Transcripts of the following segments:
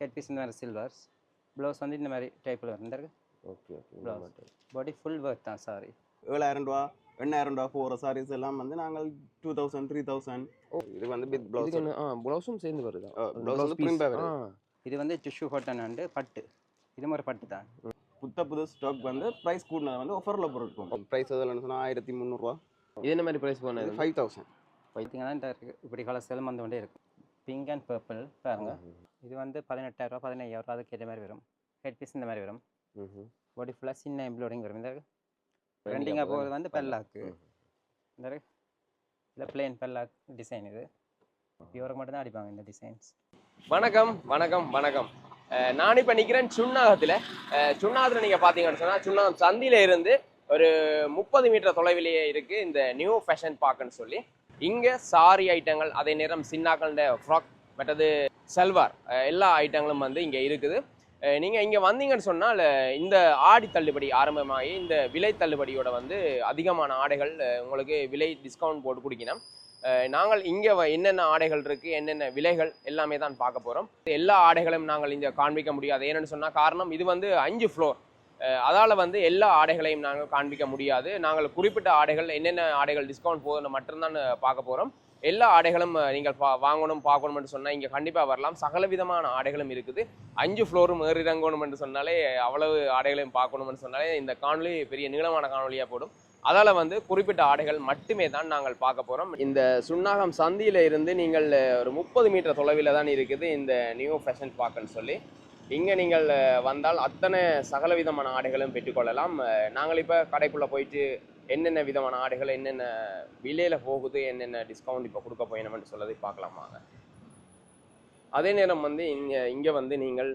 Head piece இந்த மாதிரி silvers blouse வந்து இந்த மாதிரி டைப்பில் வரும். இந்த okay okay. Blouse. Body full work தான் சாரி ஏழாயிரம் ரூபா எண்ணாயிரம் ரூபா போகிற சாரீஸ் எல்லாம் வந்து நாங்கள் டூ தௌசண்ட் த்ரீ தௌசண்ட் இது வந்து வித் ப்ளவுஸ் ஆ ப்ளவுஸும் சேர்ந்து வருதா? blouse வந்து. இது வந்து டிஷ்யூ காட்டன் அண்டு பட்டு. இது மாதிரி பட்டு தான். புத்த புது ஸ்டாக் வந்து ப்ரைஸ் கூடினது வந்து ஆஃபரில் போட்டுருக்கோம். ப்ரைஸ் எதில் சொன்னால் ஆயிரத்தி முந்நூறுரூவா இது என்ன மாதிரி ப்ரைஸ் போனது? ஃபைவ் தௌசண்ட் பார்த்தீங்கன்னா இந்த இருக்கு. இப்படி கலர்ஸ் எல்லாம் வந்து கொண்டே இருக்கும் பிங்க் அண்ட் பர்பிள் பாருங்க. இது வந்து பதினெட்டாயிரரூவா பதினையாயிரரூவா அதுக்கு ஏற்ற மாதிரி வரும். ஹெட் பீஸ் இந்த மாதிரி வரும். பாடி ஃபுல்லாக சின்ன எம்ப்ளாய்டிங் வரும். இந்த ட்ரெண்டிங்காக போகிறது வந்து பெல்லாக்கு இந்த இல்லை பிளேன் பெல்லாக் டிசைன் இது. இவருக்கு மட்டும் தான் அடிப்பாங்க இந்த டிசைன்ஸ் வணக்கம் வணக்கம் வணக்கம். நான் இப்போ நிற்கிறேன் சுண்ணாகத்தில். சுண்ணாகத்தில் நீங்கள் பார்த்தீங்கன்னு சொன்னால் சுண்ணாகம் சந்தியில இருந்து ஒரு முப்பது மீட்டர் தொலைவிலேயே இருக்குது இந்த நியூ ஃபேஷன் பார்க்குன்னு சொல்லி. இங்கே சாரி ஐட்டங்கள் அதே நேரம் சின்னாக்கள ஃப்ராக் மற்றது சல்வார் எல்லா ஐட்டங்களும் வந்து இங்கே இருக்குது. நீங்கள் இங்கே வந்தீங்கன்னு சொன்னால் இந்த ஆடி தள்ளுபடி ஆரம்பமாகி இந்த விலை தள்ளுபடியோட வந்து அதிகமான ஆடைகள் உங்களுக்கு விலை டிஸ்கவுண்ட் போட்டு கொடுக்கணும். நாங்கள் இங்கே என்னென்ன ஆடைகள் இருக்குது என்னென்ன விலைகள் எல்லாமே தான் பார்க்க போகிறோம் எல்லா ஆடைகளும் நாங்கள் இங்கே காண்பிக்க முடியாது. ஏன்னு சொன்னால் காரணம் இது வந்து அஞ்சு ஃப்ளோர் அதால் வந்து எல்லா ஆடைகளையும் நாங்கள் காண்பிக்க முடியாது. நாங்கள் குறிப்பிட்ட ஆடைகள் என்னென்ன ஆடைகள் டிஸ்கவுண்ட் போகுதுன்னு மட்டும்தான் பார்க்க போகிறோம் எல்லா ஆடைகளும் நீங்கள் பா வாங்கணும் பார்க்கணும்னு சொன்னால் இங்கே கண்டிப்பாக வரலாம். சகல விதமான ஆடைகளும் இருக்குது. அஞ்சு ஃப்ளோரும் ஏறி இறங்கணும்னு சொன்னாலே அவ்வளவு ஆடைகளையும் பார்க்கணும்னு சொன்னாலே இந்த காணொலி பெரிய நீளமான காணொலியாக போடும். அதால் வந்து குறிப்பிட்ட ஆடைகள் மட்டுமே தான் நாங்கள் பார்க்க போகிறோம் இந்த சுண்ணாகம் சந்தியில் இருந்து நீங்கள் ஒரு முப்பது மீட்டர் தொலைவில் தான் இருக்குது. இந்த நியூ ஃபேஷன் பார்க்குன்னு சொல்லி. இங்கே நீங்கள் வந்தால் அத்தனை சகல விதமான ஆடைகளும் பெற்றுக்கொள்ளலாம் நாங்கள் இப்போ கடைக்குள்ளே போயிட்டு என்னென்ன விதமான ஆடைகள் என்னென்ன விலையில் போகுது என்னென்ன டிஸ்கவுண்ட் இப்போ கொடுக்க போயினோம்னு சொல்லதை பார்க்கலாம் வாங்க. அதே நேரம் வந்து இங்கே இங்கே வந்து நீங்கள்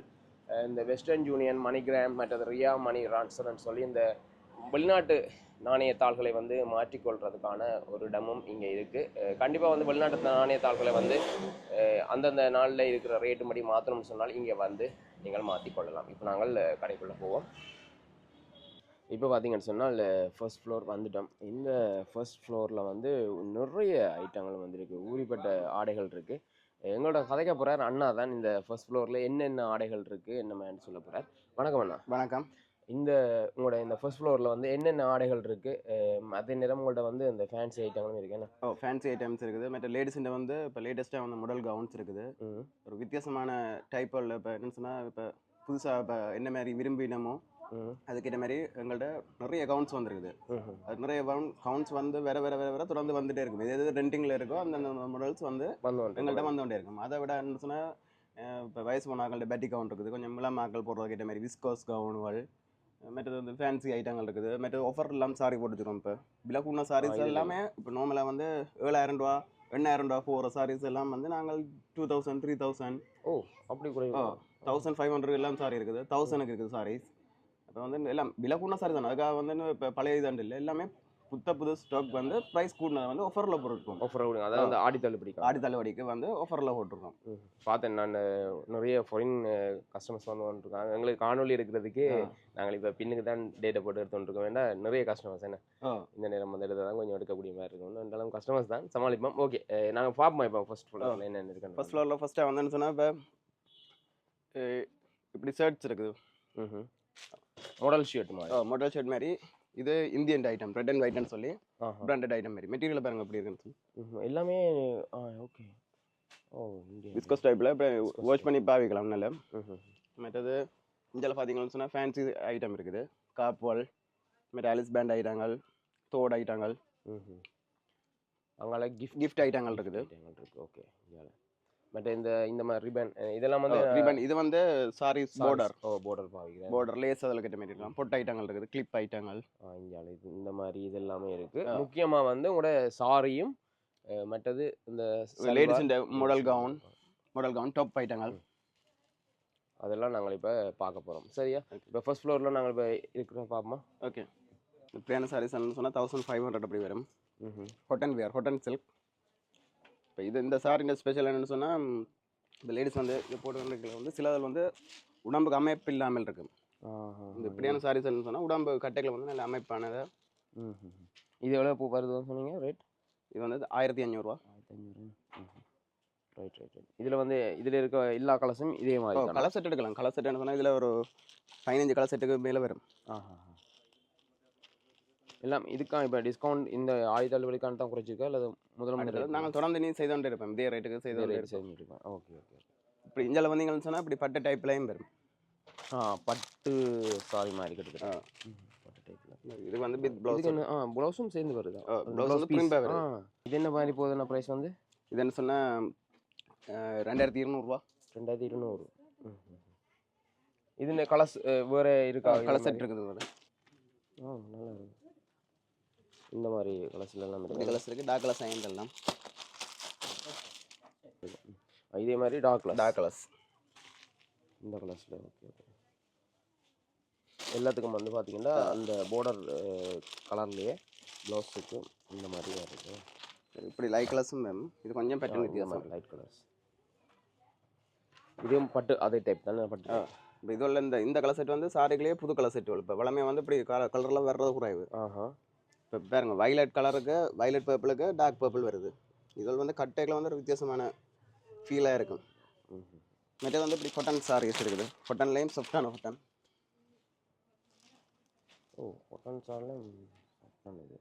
இந்த வெஸ்டர்ன் யூனியன் மணிகிராம் மற்றது ரியா மணி ட்ரான்ஸ்ஃபர்னு சொல்லி இந்த வெளிநாட்டு நாணயத்தாள்களை வந்து மாற்றிக்கொள்றதுக்கான ஒரு இடமும் இங்கே இருக்குது கண்டிப்பாக வந்து வெளிநாட்டு நாணயத்தாள்களை வந்து அந்தந்த நாளில் இருக்கிற ரேட்டு படி மாற்றணும்னு சொன்னால் இங்கே வந்து நீங்கள் மாற்றிக்கொள்ளலாம் இப்போ நாங்கள் கடைக்குள்ளே போவோம். இப்போ பார்த்தீங்கன்னு சொன்னால் ஃபர்ஸ்ட் ஃப்ளோர் வந்துட்டோம். இந்த ஃபர்ஸ்ட் ஃப்ளோரில் வந்து நிறைய ஐட்டங்கள் வந்துருக்கு. ஊறிப்பட்ட ஆடைகள் இருக்குது எங்களோட கதைக்க போகிறார் அண்ணா தான். இந்த ஃபர்ஸ்ட் ஃப்ளோரில் என்னென்ன ஆடைகள் இருக்குது என்னமென்னு சொல்ல போகிறார் வணக்கம் அண்ணா. வணக்கம். இந்த உங்களோட இந்த ஃபர்ஸ்ட் ஃப்ளோரில் வந்து என்னென்ன ஆடைகள் இருக்குது அதே நேரம் உங்கள்ட்ட வந்து இந்த ஃபேன்சி ஐட்டங்களும் இருக்கு. என்ன? ஓ ஃபேன்சி ஐட்டம்ஸ் இருக்குது. மற்ற லேடிஸில் வந்து இப்போ லேட்டஸ்ட்டாக வந்து மாடல் கவுன்ஸ் இருக்குது. ஒரு வித்தியாசமான டைப்பில் இப்போ என்னன்னு சொன்னால் இப்போ புதுசாக இப்போ என்ன மாதிரி விரும்பினமோ அதுக்கேற்ற மாதிரி எங்கள்கிட்ட நிறைய கவுன்ஸ் வந்துருக்குது. அது நிறைய கவுன்ஸ் வந்து வேற வேற வேற வேற தொடர்ந்து வந்துட்டே இருக்கும். எது எது ரெண்டிங்கில் இருக்கோ அந்த மாடல்ஸ் வந்து எங்கள்கிட்ட வந்து கொண்டே இருக்கும். அதை விட என்ன சொன்னால் இப்போ வயசு போனாக்கள்கிட்ட பேட்டி கவுன் இருக்குது. கொஞ்சம் இளமாக்கள் போடுறதுக்கு ஏற்ற மாதிரி விஸ்கோஸ் கவுனுகள் மற்றது வந்து ஃபேன்சி ஐட்டங்கள் இருக்குது. மற்றது ஆஃபர் எல்லாம் சாரி போட்டுச்சிரும் இப்போ. விலகுண்ண சாரீஸ். எல்லாமே இப்போ நார்மலாக வந்து ஏழாயிரம் ரூபா எண்ணாயிரம் ரூபா போகிற சாரீஸ் எல்லாம் வந்து நாங்கள் டூ தௌசண்ட் த்ரீ தௌசண்ட் ஓ அப்படி கூட ஓ தௌசண்ட் ஃபைவ் ஹண்ட்ரட் எல்லாம் சாரி இருக்குது. தௌசண்ட்க்கு இருக்குது சாரீஸ் இப்போ வந்து எல்லாம் விலகுண்ண சாரி தானே. அதுக்காக வந்து இப்போ பழைய இதாண்டு இல்லை எல்லாமே புத்த புது ஸ்டாக் வந்து ப்ரைஸ் கூடினது வந்து ஆஃபரில் போட்டுருக்கோம். ஆஃபர் கொடுங்க அதாவது ஆடி தள்ளுபடி ஆடி தள்ளுபடிக்கு வந்து ஆஃபரில் போட்டிருக்கோம். பார்த்தேன் நான் நிறைய ஃபாரின் கஸ்டமர்ஸ் வந்து வந்துருக்காங்க. எங்களுக்கு காணொலி இருக்கிறதுக்கு. நாங்கள் இப்போ பின்னுக்கு தான் டேட்டா போட்டு எடுத்துட்டு இருக்கோம் வேண்டாம் நிறைய கஸ்டமர்ஸ் என்ன இந்த நேரம் வந்து எடுத்தால் தான் கொஞ்சம் எடுக்கக்கூடிய மாதிரி இருக்கும். இருந்தாலும் கஸ்டமர்ஸ் தான். சமாளிப்போம். ஓகே நாங்கள் பார்ப்போம் இப்போ ஃபர்ஸ்ட் ஃப்ளோரில் என்னென்ன இருக்குன்னு ஃபர்ஸ்ட் ஃப்ளோரில் ஃபஸ்ட்டாக வந்தேன்னு சொன்னால் இப்போ இப்படி ஷர்ட்ஸ் இருக்குது. ம் மாடல் ஷர்ட் மாதிரி. மாடல் ஷர்ட் மாதிரி. இது இந்தியன் ஐட்டம் ரெட் அண்ட் ஒயிட்னு சொல்லி. பிராண்டட் ஐட்டம் மாதிரி. மெட்டீரியல் பாருங்க எப்படி இருக்குன்னு சொல்லி. எல்லாமே ஓகே ஓ விஸ்கோஸ் டைப்பில் இப்போ வாஷ் பண்ணி பாவிக்கலாம் நல்ல. மற்றது இந்தியாவில் பார்த்தீங்கன்னு சொன்னால் ஃபேன்சி ஐட்டம் இருக்குது. காப்வால் மற்ற ஆலிஸ் பேண்ட் ஐட்டங்கள் தோடு ஐட்டங்கள். அங்கால கிஃப்ட் கிஃப்ட் ஐட்டங்கள் இருக்குது. ஓகே பட் இந்த இந்த மாதிரி ரிபன் இதெல்லாம் வந்து ரிபன் இது வந்து சாரீஸ் பார்டர் ஓ border பாவிக்கிறேன். பார்டர் லேஸ் அதில் கிட்ட மாதிரி இருக்கலாம் பொட்டு ஐட்டங்கள் இருக்குது கிளிப் ஐட்டங்கள். இது இந்த மாதிரி இது எல்லாமே இருக்கு. ஆ. முக்கியமா வந்து உங்களோட சாரியும் மற்றது இந்த ladies model gown model gown top ஐட்டங்கள். அதெல்லாம் நாங்கள் இப்போ பார்க்க போறோம். சரியா? இப்போ ஃபர்ஸ்ட் ஃப்ளோரில் நாங்கள் இப்போ இருக்கிறோம் பார்ப்போமா? ஓகே பிரியாணி சாரீஸ் சொன்னால் தௌசண்ட் ஃபைவ் ஹண்ட்ரட் அப்படி வரும். ம் ஹொட்டன் வியர் ஹொட்டன் சில்க் இப்போ இது இந்த சாரிൻ്റെ ஸ்பெஷல் என்னன்னு சொன்னால் இந்த லேடிஸ் வந்து இது போட்டு வந்து சிலதில் வந்து உடம்புக்கு அமைப்பு இல்லாமல் இருக்கும் இந்த இப்படியான சாரீஸ் சொன்னால் உடம்பு கட்டைகள் வந்து நல்ல அமைப்பானது. இது எவ்வளோ பூ வருதுன்னு சொன்னீங்க? ரேட் இது வந்து ஆயிரத்தி அஞ்சூறுரூவா ஆயிரத்தி ரைட் ரைட் ரைட் இதில் வந்து இதில் இருக்க எல்லா கலர்ஸும் இதே மாதிரி? கலர் செட் எடுக்கலாம். கலர் செட்னு சொன்னால் இதில் ஒரு பதினஞ்சு கலர் செட்டுக்கு மேலே வரும். ஆஹா. எல்லாம் இதுக்கா இப்போ டிஸ்கவுண்ட் இந்த ஆயுத தள்ளுபடிக்கான தான் குறைச்சிருக்கா? அல்லது முதல் அடுத்தது நாங்கள் தொடர்ந்து நீ செய்து கொண்டு இருப்போம். இதே ரேட்டுக்கு செய்து கொண்டு இருப்போம். ஓகே ஓகே இப்படி இஞ்சால வந்தீங்கன்னு சொன்னால் இப்படி பட்டு டைப்லையும் வரும். ஆ பட்டு சாரி மாதிரி கிட்டத்தட்ட இது வந்து பித் ப்ளவுஸ் என்ன ஆ ப்ளவுஸும் சேர்ந்து வருதா? blouse வந்து ஆ வருது. இது என்ன மாதிரி போகுதுன்னா ப்ரைஸ் வந்து? இது என்ன சொன்னால் ரெண்டாயிரத்தி இருநூறுவா. ரெண்டாயிரத்தி இருநூறு. இது இந்த கலர்ஸ் வேறு இருக்கா? Colour set? இருக்குது ஒரு ஆ நல்லா இருக்கு. இந்த மாதிரி கலர்ஸ்ல எல்லாம் இந்த இருக்கு கலர்ஸ் இருக்குது டார்க் கலர் சைன் எல்லாம் ஆ, இதே மாதிரி டார்க் கலர் டார்க் கலர்ஸ் இந்த கலர்ஸில் ஓகே ஓகே எல்லாத்துக்கும் வந்து பார்த்தீங்கன்னா அந்த பார்டர் கலர்லேயே ப்ளவுஸுக்கு இந்த மாதிரி வருது இப்படி லைட் கலர்ஸும் வரும் இது கொஞ்சம் பேட்டர்ன் வித்தியாசம். லைட் கலர்ஸ் இதுவும் பட்டு அதே டைப் தானே பட்டு இப்போ இதுல இந்த இந்த கலர் செட் வந்து சாரிகளே புது கலர் செட் இப்போ வளமே வந்து இப்படி கலர் கலரில் வர்றது குறைவு. ஆஹா. இப்போ பாருங்க வைலட் கலருக்கு வைலட் பர்பிளுக்கு டார்க் பர்பிள் வருது. இதில் வந்து கட்டைகள் வந்து ஒரு வித்தியாசமான ஃபீலாக இருக்கும். ம் மற்றது வந்து இப்படி கொட்டன் சாரீஸ் இருக்குது. கொட்டன்லேயும் சாஃப்டான கொட்டன் ஓ கொட்டன் சாரில் இது.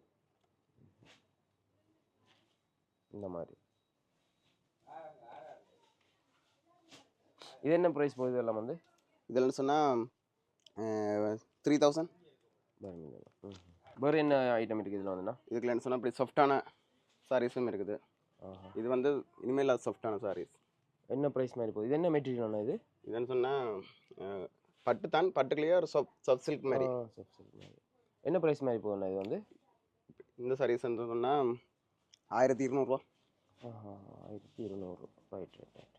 இந்த மாதிரி. இது என்ன ப்ரைஸ் போகுது எல்லாம் வந்து? இதில் சொன்னால் த்ரீ தௌசண்ட் வேறு என்ன ஐட்டம் இருக்குது இதில் வந்துண்ணா இதுக்குள்ள என்ன சொன்னால் இப்படி சாஃப்டான சாரீஸும் இருக்குது. இது வந்து இனிமேல் சாஃப்டான சாரீஸ் என்ன ப்ரைஸ் மாதிரி போகுது? இது என்ன மெட்டீரியல் இது? இதுன்னு சொன்னால் பட்டு தான் பட்டுக்குள்ளேயே ஒரு சாஃப்ட் சாஃப்ட் சில்க் மாதிரி. சரி, சரி, மாதிரி. என்ன ப்ரைஸ் மாதிரி போகுதுண்ணா இது வந்து? இந்த சாரீஸ் சொன்னால் ஆயிரத்தி இருநூறுவா. ஆஹா ஆயிரத்தி இருநூறு. ரைட் ரைட் ரைட்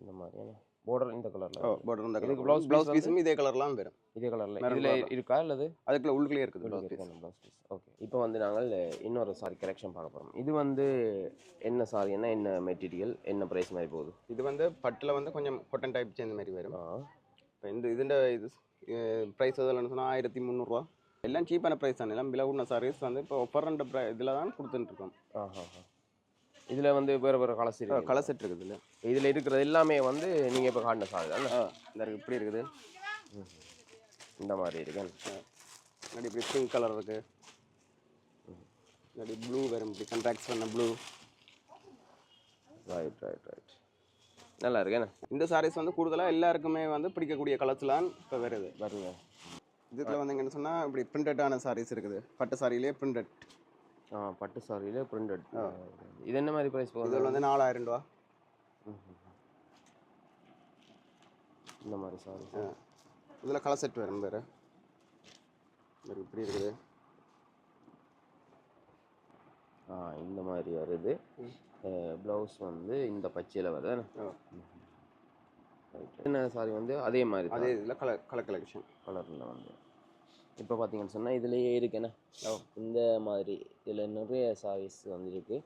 இந்த மாதிரியான border இந்த கலரில் ஓ border இந்த கலர் blouse ப்ளவுஸ் piece பீஸும் இதே கலர்லாம் வரும். இதே கலரில் இதில். இருக்கா அல்லது அதுக்குள்ள உள்ளுக்குள்ளேயே இருக்குது ப்ளவுஸ் பீஸ் ப்ளவுஸ் ஓகே இப்போ வந்து நாங்கள் இன்னொரு சாரி கலெக்ஷன் பார்க்க போகிறோம் இது வந்து என்ன சாரி என்ன என்ன மெட்டீரியல் என்ன ப்ரைஸ் மாதிரி போகுது? இது வந்து பட்டில் வந்து கொஞ்சம் கொட்டன் டைப் சேர்ந்த மாதிரி வரும். இப்போ இந்த இதுண்ட இது ப்ரைஸ் எதுலன்னு சொன்னால் ஆயிரத்தி முந்நூறுரூவா எல்லாம் சீப்பான ப்ரைஸ் தான். எல்லாம் விலை உள்ள சாரீஸ் வந்து இப்போ ஒப்பரண்ட ப்ரை இதில் தான் கொடுத்துட்டுருக்கோம். ஆஹா. இதில் வந்து வேறு வேறு கலர்ஸ் இருக்கு. கலர் செட் இருக்குது இதில். இதில் இருக்கிறது எல்லாமே வந்து நீங்கள் இப்போ காட்டின ஆ இந்த இருக்கு, இப்படி இருக்குது. இந்த மாதிரி இருக்கு. முன்னாடி இப்படி பிங்க் கலர் இருக்கு. முன்னாடி ப்ளூ வரும் இப்படி கண்ட்ராக்ட்ஸ் பண்ண ப்ளூ ரைட் ரைட் ரைட் நல்லா இருக்கேண்ணே இந்த சாரீஸ் வந்து கூடுதலாக எல்லாருக்குமே வந்து பிடிக்கக்கூடிய கலர்ஸ்லாம் இப்போ வருது. பாருங்க இதுல வந்து என்ன சொன்னால் இப்படி பிரிண்டடான சாரீஸ் இருக்குது. பட்டு சாரியிலே பிரிண்டட் ஆ பட்டு சாரியில் பிரிண்டட் இது என்ன மாதிரி ப்ரைஸ் போகுது? இதில் வந்து நாலாயிரம் ரூபா இந்த மாதிரி சாரி. இதில் கலர் செட் வரும் வேறு. இப்படி இருக்குது. ஆ இந்த மாதிரி வருது. ப்ளவுஸ் வந்து இந்த பச்சையில் வருது என்ன? சாரி வந்து? அதே மாதிரி அதே இதில் கலர் கலர் கலெக்ஷன் கலரில் வந்து. இப்போ பார்த்தீங்கன்னு சொன்னால் இதுலேயே இருக்குண்ணே. இந்த மாதிரி. இதில் நிறைய சாரீஸ் வந்து இருக்கு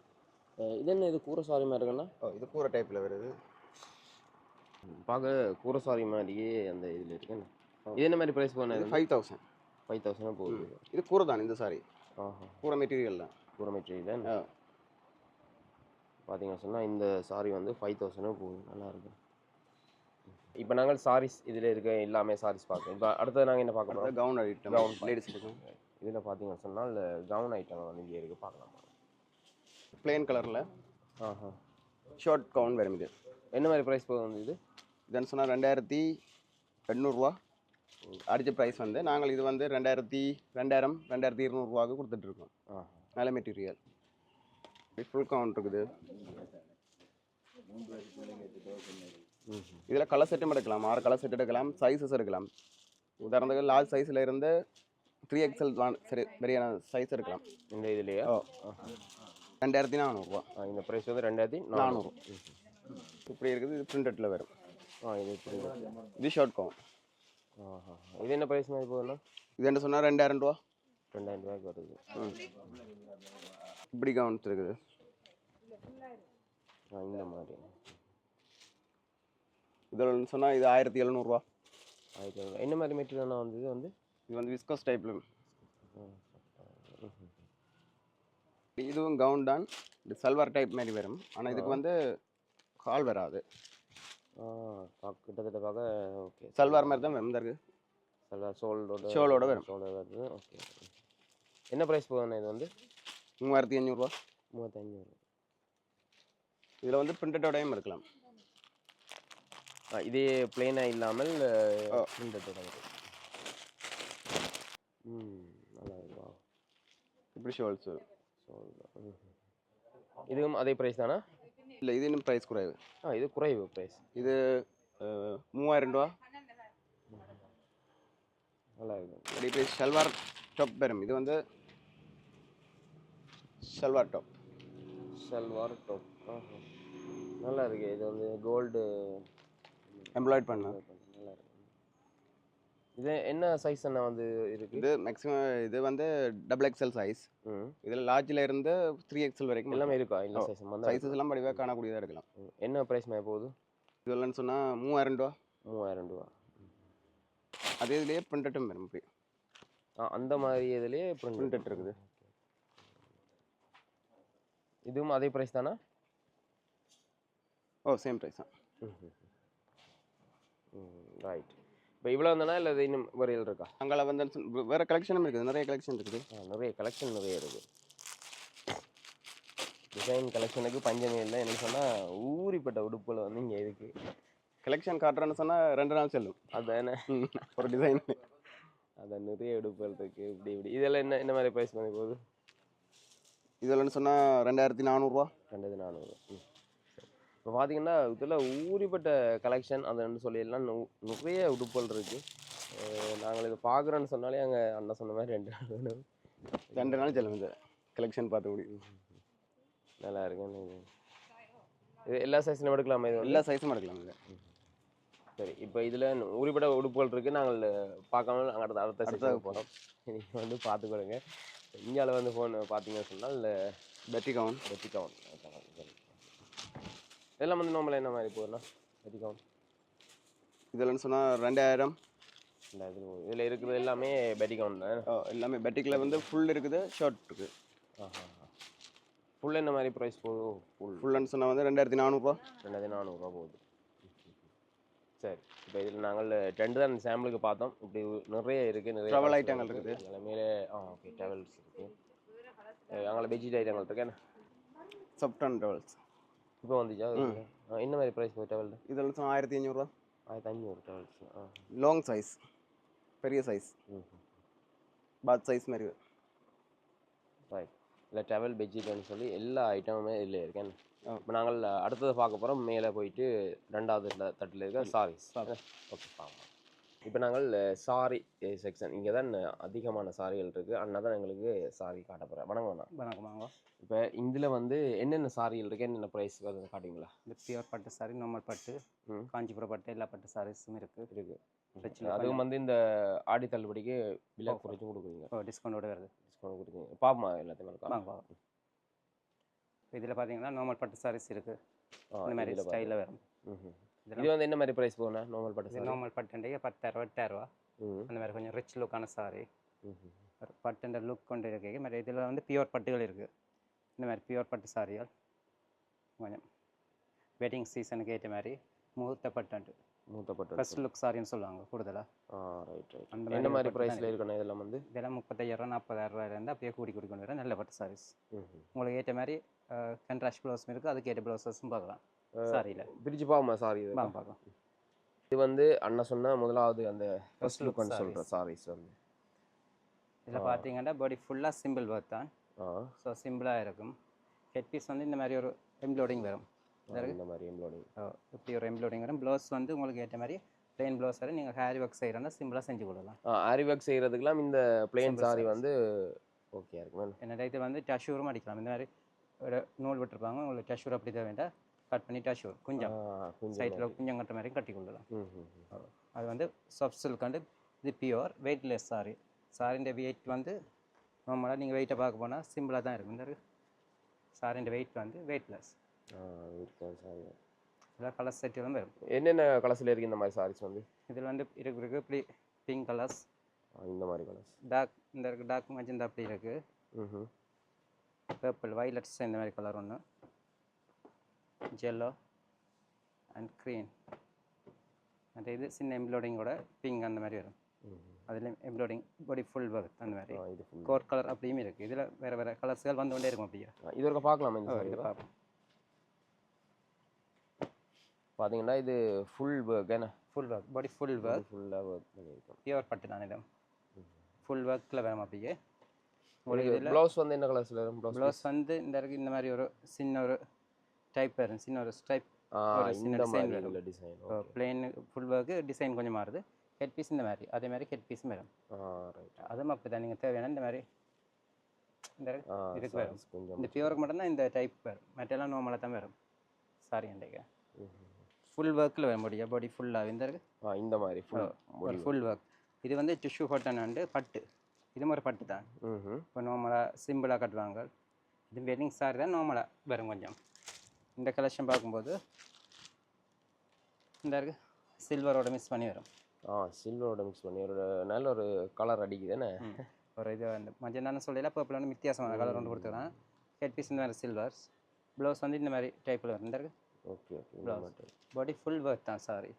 அஹ் இது என்ன? இது கூரை சாரி மாதிரி இருக்குண்ணா ஓ இது கூரை டைப்பில் வருது. பார்க்க கூரை சாரி மாதிரியே அந்த இதில் இருக்குண்ணே இது என்ன மாதிரி ப்ரைஸ் போனது ஃபைவ் தௌசண்ட் ஃபைவ் தௌசண்ட் போகுது. இது கூரை தான் இந்த சாரி ஆஹா. கூரை மெட்டீரியல் தான். கூரை மெட்டீரியல் ஆ. பார்த்தீங்கன்னு சொன்னால் இந்த சாரி வந்து ஃபைவ் தௌசண்ட் போகுது. நல்லா இருக்கு. இப்போ நாங்கள் சாரீஸ் இதில் இருக்க எல்லாமே சாரீஸ் பார்க்கோம் இப்போ அடுத்தது நாங்கள் என்ன பார்க்க போகிறோம் கவுன் ஐட்டம் Gown. லேடிஸ் இதில் பார்த்தீங்கன்னு சொன்னால் கவுன் ஐட்டம் வந்து இங்கே இருக்குது பார்க்கலாம். பிளேன் கலரில் ஆஹா. ஷார்ட் கவுன் வரும் இது என்ன மாதிரி ப்ரைஸ் போகுது வந்து இது? இதுன்னு சொன்னால் ரெண்டாயிரத்தி எண்ணூறுரூவா அடித்த ப்ரைஸ் வந்து நாங்கள் இது வந்து ரெண்டாயிரத்தி ரெண்டாயிரம் ரெண்டாயிரத்தி இருநூறுவாவுக்கு கொடுத்துட்ருக்கோம் நல்ல மெட்டீரியல் ஃபுல் கவுண்ட் இருக்குது. இதில் கலர் செட்டும் எடுக்கலாம். ஆறு கலர் செட் எடுக்கலாம். சைஸஸ் எடுக்கலாம். உதாரணத்துக்கு லார்ஜ் சைஸில் இருந்து த்ரீ எக்ஸல் சரி பெரியான சைஸ் எடுக்கலாம். இந்த இதுலையா? ஓ ரெண்டாயிரத்தி நானூறுரூவா இந்த ப்ரைஸ் வந்து ரெண்டாயிரத்தி நானூறு. இப்படி இருக்குது இது பிரிண்டட்டில் வரும். ஆ இது. இது ஷார்ட் ஆஹா. இது என்ன ப்ரைஸ் மாதிரி போகுதுண்ணா இது என்ன சொன்னால் ரெண்டாயிரம் ரூபா? ரெண்டாயிரம் ரூபாய்க்கு வருது. இப்படி ஆ இந்த மாதிரி. இதில் சொன்னால் இது ஆயிரத்தி எழுநூறுவா. ஆயிரத்தி ஐநூறு என்ன மாதிரி மெட்டீரியல்னா வந்து இது வந்து? இது வந்து விஸ்கோஸ் டைப்பில். இதுவும் கவுன் தான். இது சல்வார் டைப் மாதிரி வரும். ஆனால் இதுக்கு வந்து கால் வராது. கிட்டத்தட்ட பார்க்க ஓகே. சல்வார் மாதிரி தான் வரும் இந்த இருக்கு. சல்வார் ஷோல்டோட ஷோலோட வரும். ஷோல்டர் வருது. ஓகே. என்ன ப்ரைஸ் போகுதுண்ணா இது வந்து? மூவாயிரத்தி அஞ்சூறுரூவா மூவத்தஞ்சூறு இதில் வந்து பிரிண்டடோடையும் இருக்கலாம். இதே பிளெயினாக இல்லாமல் ம் நல்லா இருக்கா. இப்படி ஷோல்ஸ் இதுவும் அதே ப்ரைஸ் தானா? இல்லை இது இன்னும் ப்ரைஸ் குறைவு. ஆ இது குறைவு ப்ரைஸ் இது மூவாயிரம் ரூபா. நல்லா இருக்கும் அப்படி இப்போ ஷல்வார் டாப் வரும் இது வந்து ஷல்வார் டாப் சல்வார் டாப் நல்லா இருக்கு. இது வந்து கோல்டு எம்ப்ளாய்ட் பண்ண. நல்லா இருக்கு இது என்ன சைஸ் அண்ணா வந்து இருக்கு? இது மேக்ஸிமம் இது வந்து டபுள் எக்ஸல் சைஸ் ம். இதில் லார்ஜில் இருந்து த்ரீ எக்ஸல் வரைக்கும் எல்லாமே இருக்கா? இல்லை சைஸ் சைஸஸ் எல்லாம் படிவாக காணக்கூடியதாக இருக்கலாம். ம். என்ன ப்ரைஸ் மே போகுது இதெல்லாம் சொன்னால் மூவாயிரம் ரூபா. மூவாயிரம் ரூபா. அதே இதுலேயே பிரிண்டட்டும் வரும் இப்படி. ஆ அந்த மாதிரி இதுலேயே பிரிண்டட் இருக்குது. இதுவும் அதே ப்ரைஸ் தானா? ஓ சேம் ப்ரைஸ் தான். ரைட் இப்போ இவ்வளோ தானா இல்லை இன்னும் வரையில் இருக்கா? அங்கே வந்து வேற கலெக்ஷனும் இருக்குது நிறைய கலெக்ஷன் இருக்குது. நிறைய கலெக்ஷன் நிறைய இருக்கு டிசைன் கலெக்ஷனுக்கு பஞ்சமே இல்லை. எனக்கு சொன்னால் ஊறிப்பட்ட உடுப்புல வந்து இங்கே இருக்கு. கலெக்ஷன் காட்டுறேன்னு சொன்னால் ரெண்டு நாள் செல்லும். அதானே? ம், ஒரு டிசைன் அதான் நிறைய உடுப்புகள் இருக்கு. இப்படி இப்படி. இதெல்லாம் என்ன என்ன மாதிரி ப்ரைஸ் பண்ணி போகுது? இதெல்லாம் சொன்னால் ரெண்டாயிரத்தி நானூறுரூவா ரெண்டது நானூறு. ம். இப்போ பார்த்தீங்கன்னா இதில் ஊறிப்பட்ட கலெக்ஷன் அதுன்னு சொல்லி எல்லாம் நு- நிறைய உடுப்புகள் இருக்கு. அஹ் நாங்கள் இதை பார்க்குறோன்னு சொன்னாலே அங்கே அண்ணன் சொன்ன மாதிரி ரெண்டு நாள் வேணும் ரெண்டு நாள் செல்லும் இந்த கலெக்ஷன் பார்த்து முடியும் நல்லா இருக்குன்னு இது எல்லா சைஸ்லையும் எடுக்கலாமா இது? எல்லா சைஸும் எடுக்கலாம் இதில் சரி இப்போ இதில் ஊறிப்பட்ட உடுப்புகள் இருக்குது நாங்கள் பார்க்காம நாங்கள் அடுத்த அடுத்த செக்ஷன் போகிறோம் நீங்கள் வந்து பார்த்துக்கொடுங்க இந்தியாவில் வந்து ஃபோன் பார்த்தீங்கன்னு சொன்னால் பெட்டி கவுன் வெட்டி கவுன் இதெல்லாம் வந்து நம்மள என்ன மாதிரி போகுதுண்ணா கவுன் இதெல்லாம் சொன்னால் ரெண்டாயிரம். இது இதில் இருக்கிறது எல்லாமே பெட்டி கவுன் தான்? எல்லாமே பெட்டிக்கில் வந்து ஃபுல் இருக்குது ஷார்ட் இருக்குது. ஃபுல் என்ன மாதிரி ப்ரைஸ் போகுது? ஃபுல் ஃபுல்லுன்னு சொன்னால் வந்து ரெண்டாயிரத்தி நானூறுரூவா ரெண்டாயிரத்தி நானூறுரூவா போகுது. சரி இப்போ இதில் நாங்கள் டென்ட் தான் சாம்பிளுக்கு பார்த்தோம். இப்படி நிறைய இருக்குது நிறைய colours ஐட்டங்கள் இருக்கு. இருக்குது. எல்லாமே ஆ ஓகே ட்ராவல்ஸ் இருக்குது அங்கே பெட்ஷீட் ஐட்டங்கள் இருக்கு என்ன? சப்டன் டவல்ஸ் இப்போ வந்துச்சா? என்ன? மாதிரி ப்ரைஸ் போகுது ட்ராவல் இதெல்லாம் ஆயிரத்தி அஞ்சூறுரூவா ஆயிரத்தி அஞ்சூறு ட்ராவல்ஸ் ஆ. லாங் சைஸ் பெரிய சைஸ் ம் பாத் சைஸ் மாதிரி. ரைட் இல்லை ட்ராவல் பெட்ஷீட்னு சொல்லி எல்லா ஐட்டமுமே இதில் இருக்கேன். இப்போ நாங்கள் அடுத்தது பார்க்க போகிறோம் மேலே போயிட்டு ரெண்டாவது தட்டில் இருக்க சாரீஸ் ஓகே பாவம் இப்போ நாங்கள் சாரி செக்ஷன் இங்கே தான் அதிகமான சாரிகள் இருக்குது அண்ணா தான் எங்களுக்கு சாரி காட்ட போகிறேன் வணக்கம் அண்ணா. வணக்கம் வாங்க இப்போ இதில் வந்து என்னென்ன சாரிகள் இருக்குது என்னென்ன ப்ரைஸ் வருது காட்டுவீங்களா? இந்த பியூர் பட்டு சாரி நார்மல் பட்டு ம். காஞ்சிபுரம் பட்டு எல்லா பட்டு சாரீஸும் இருக்குது இருக்குது பிரச்சனை அதுவும் வந்து இந்த ஆடி தள்ளுபடிக்கு விலை குறைச்சும் கொடுக்குறீங்க. டிஸ்கவுண்டோட வருது. டிஸ்கவுண்ட் கொடுக்குறீங்க. பாப்பமா எல்லாத்தையுமே இருக்கா இதில் பார்த்தீங்கன்னா நார்மல் பட்டு சாரீஸ் இருக்குது இந்த மாதிரி ஸ்டைலில் வரும். ம்ஹும். இது வந்து என்ன மாதிரி ப்ரைஸ் போகுண்ணா நார்மல் பட்டு நார்மல் பட்டுண்டையே பத்தாயிரரூவா எட்டாயிரரூவா அந்த மாதிரி கொஞ்சம் ரிச் லுக்கான சாரி பட்டுன்ற லுக் கொண்டு இருக்கு. மாதிரி இதில் வந்து பியூர் பட்டுகள் இருக்குது இந்த மாதிரி பியூர் பட்டு சாரிகள் கொஞ்சம் வெட்டிங் சீசனுக்கு ஏற்ற மாதிரி முகூர்த்த பட்டு மூத்த பட்டு ஃபர்ஸ்ட் லுக் சாரின்னு சொல்லுவாங்க கூடுதலாக ரைட் ரைட் அந்த என்ன மாதிரி ப்ரைஸில் இருக்கணும் இதெல்லாம் வந்து? இதெல்லாம் முப்பத்தையாயிரம் நாற்பதாயிரம் ரூபாயிலேருந்து அப்படியே கூடி கூடி கொண்டு வர நல்ல பட்டு சாரீஸ். உங்களுக்கு ஏற்ற மாதிரி கண்ட்ராஸ்ட் ப்ளவுஸும் இருக்குது அதுக்கு ஏற்ற ப்ளவுஸஸும் பார்க்கலாம். சாரியில் பிரிச்சு பாவமா? சாரி இது. பார்க்கலாம் இது வந்து அண்ணன் சொன்ன முதலாவது அந்த ஃபர்ஸ்ட் லுக்னு. சொல்கிற சாரீஸ் வந்து. இதில் பார்த்தீங்கன்னா பாடி ஃபுல்லாக சிம்பிள் ஒர்க் தான். ஸோ சிம்பிளாக இருக்கும். ஹெட் பீஸ் வந்து இந்த மாதிரி ஒரு எம்ப்ளாய்டிங் வரும். இந்த மாதிரி எம்ப்ளாய்டிங் இப்படி ஒரு எம்ப்ளாய்டிங் வரும். ப்ளவுஸ் வந்து உங்களுக்கு ஏற்ற மாதிரி பிளெயின் ப்ளவுஸ் வரும். நீங்கள் ஹேரி ஒர்க் செய்கிறதா சிம்பிளாக செஞ்சு கொள்ளலாம் ஆரி ஒர்க் செய்கிறதுக்கெல்லாம் இந்த Simple சாரி. வந்து ஓகே இருக்கும் என்னோட இது வந்து டஷூரும் அடிக்கலாம். இந்த மாதிரி ஒரு நூல் விட்டுருப்பாங்க. உங்களுக்கு டஷூர் அப்படி தான் வேண்டாம் கட் பண்ணிட்டா ஷூர் கொஞ்சம். சைட்டில் கொஞ்சம் கட்டுற மாதிரியும் கட்டி கொள்ளலாம். அது வந்து சாஃப்ட் சில்காண்டு இது பியூர் வெயிட்லெஸ் சாரி சாரிண்ட வெயிட் வந்து நார்மலாக நீங்கள் வெயிட்டை பார்க்க போனால் சிம்பிளாக தான் இருக்கும். இந்த சாரிண்ட வெயிட் வந்து வெயிட்லெஸ் இதெல்லாம் கலர்ஸ் செட் எல்லாம் வரும். என்னென்ன கலர்ஸில் இருக்குது இந்த மாதிரி சாரீஸ் வந்து? இதில் வந்து இருக்கு இப்படி பிங்க் கலர்ஸ் இந்த மாதிரி கலர்ஸ் டார்க் இந்த இருக்குது டார்க் மஞ்சள் அப்படி இருக்குது பர்பிள் வயலட்ஸ் இந்த மாதிரி கலர் ஒன்று ஜெல்லோ அண்ட் க்ரீன் மற்ற இது சின்ன எம்ப்ளாய்டிங்கோட பிங்க் அந்த மாதிரி வரும். அதுலேயும் எம்ப்ளாய்டிங் பாடி ஃபுல் ஒர்க் அந்த மாதிரி. கோட் கலர் அப்படியும் இருக்குது இதில் வேறு வேறு கலர்ஸ்கள் வந்து கொண்டே இருக்கும் அப்படியே. இது வரைக்கும் பார்க்கலாமா இது? பார்ப்போம். பாத்தீங்கன்னா இது ஃபுல் ஒர்க் என்ன? Full work body full work ஃபுல்லாக ஒர்க் பண்ணியிருக்கோம். பியூர் பட்டு தான் இது. ஃபுல் ஒர்க்கில் வரும் அப்படியே. உங்களுக்கு ப்ளவுஸ் வந்து என்ன கலர்ஸில் வரும்? ப்ளவுஸ் ப்ளவுஸ் வந்து இந்த இந்த மாதிரி ஒரு சின்ன ஒரு டைப் வரும். சின்ன ஒரு ஸ்டைப் ஒரு சின்ன வரும். Design plain full work design கொஞ்சம் மாறுது. ஹெட் பீஸ் இந்த மாதிரி அதே மாதிரி ஹெட் பீஸும் வரும் அதுவும் அப்படி தான் நீங்கள் தேவையான இந்த மாதிரி இந்த இதுக்கு வரும். இந்த பியூருக்கு மட்டும்தான் இந்த டைப் வரும். மற்றெல்லாம் நார்மலாக தான் வரும். சாரி அண்டைக்கு. ஃபுல் ஒர்க்கில் வர முடியும் பாடி ஃபுல்லாக இந்த இந்த மாதிரி ஃபுல் ஃபுல் ஒர்க் இது வந்து டிஷ்யூ காட்டன் அண்டு பட்டு. இது ஒரு பட்டு தான் இப்போ நார்மலாக சிம்பிளாக கட்டுவாங்க. இது வெட்டிங் சாரி தான் நார்மலாக வரும் கொஞ்சம். இந்த கலெக்ஷன் பார்க்கும்போது இந்த இருக்கு சில்வரோட மிக்ஸ் பண்ணி வரும். ஆ சில்வரோட மிக்ஸ் பண்ணி ஒரு நல்ல ஒரு கலர் அடிக்குது என்ன. ஒரு இது வந்து மஞ்சள் தானே சொல்லல பர்பிள் வந்து வித்தியாசமான கலர் ஒன்று கொடுத்துருக்கான். ஹெட் பீஸ் இந்த மாதிரி சில்வர்ஸ் ப்ளவுஸ் வந்து இந்த மாதிரி டைப்பில் வரும். இந்த இருக்கு. Okay okay. மட்டும் பாடி ஃபுல் ஒர்க் தான் சாரி